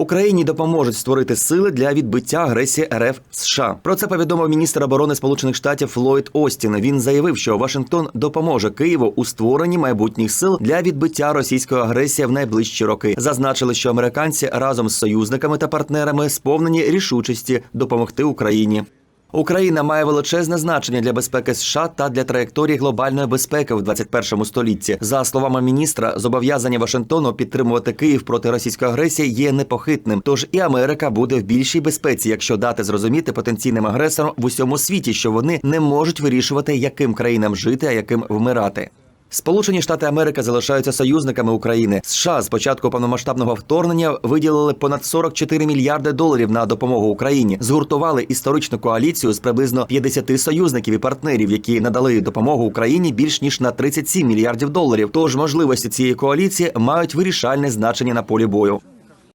Україні допоможуть створити сили для відбиття агресії РФ США. Про це повідомив міністр оборони Сполучених Штатів Флойд Остін. Він заявив, що Вашингтон допоможе Києву у створенні майбутніх сил для відбиття російської агресії в найближчі роки. Зазначили, що американці разом з союзниками та партнерами сповнені рішучості допомогти Україні. Україна має величезне значення для безпеки США та для траєкторії глобальної безпеки в 21 столітті. За словами міністра, зобов'язання Вашингтону підтримувати Київ проти російської агресії є непохитним. Тож і Америка буде в більшій безпеці, якщо дати зрозуміти потенційним агресорам в усьому світі, що вони не можуть вирішувати, яким країнам жити, а яким вмирати. Сполучені Штати Америки залишаються союзниками України. США з початку повномасштабного вторгнення виділили понад 44 мільярди доларів на допомогу Україні. Згуртували історичну коаліцію з приблизно 50 союзників і партнерів, які надали допомогу Україні більш ніж на 37 мільярдів доларів. Тож можливості цієї коаліції мають вирішальне значення на полі бою.